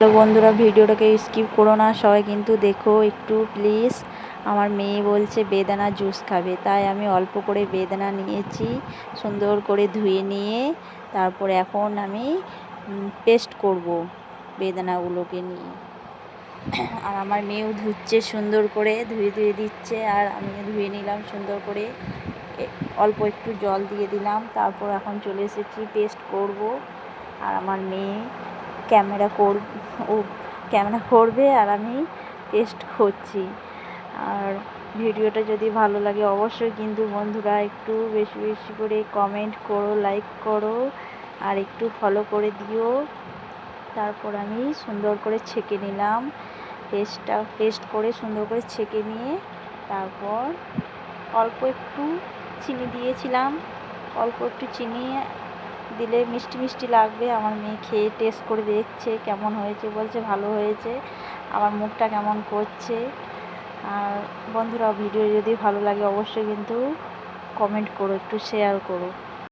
Hello বন্ধুরা, ভিডিওটাকে skip করো না। সবাই কিন্তু দেখো একটু প্লিজ আমার মেয়ে বলছে, বেদানা জুস খাবে। তাই আমি অল্প করে বেদানা নিয়েছি, সুন্দর করে ধুয়ে নিয়ে। তারপর এখন আমি পেস্ট করব বেদানাগুলোকে নিয়ে। আর আমার মেয়েও ধুচ্ছে সুন্দর করে, ধুয়ে ধুয়ে দিচ্ছে। আর আমি ধুয়ে নিলাম সুন্দর করে। অল্প একটু জল দিয়ে দিলাম। তারপর এখন চলে এসেছি পেস্ট করব। আর আমার মেয়ে ক্যামেরা কর ও ক্যামেরা করবে আর আমি টেস্ট করছি। আর ভিডিওটা যদি ভালো লাগে অবশ্যই কিন্তু বন্ধুরা একটু বেশি বেশি করে কমেন্ট করো লাইক করো আর একটু ফলো করে দিও। তারপর আমি সুন্দর করে ছেঁকে নিলাম। পেস্টটা পেস্ট করে সুন্দর করে ছেঁকে নিয়ে তারপর অল্প একটু চিনি দিয়েছিলাম। অল্প একটু চিনি দিলে মিষ্টি মিষ্টি লাগবে। আমার মেয়ে খেয়ে টেস্ট করে দেখছে কেমন হয়েছে, বলছে ভালো হয়েছে। আমার মুখটা কেমন করছে। আর বন্ধুরা ভিডিও যদি ভালো লাগে অবশ্যই কিন্তু কমেন্ট করো, একটু শেয়ার করো।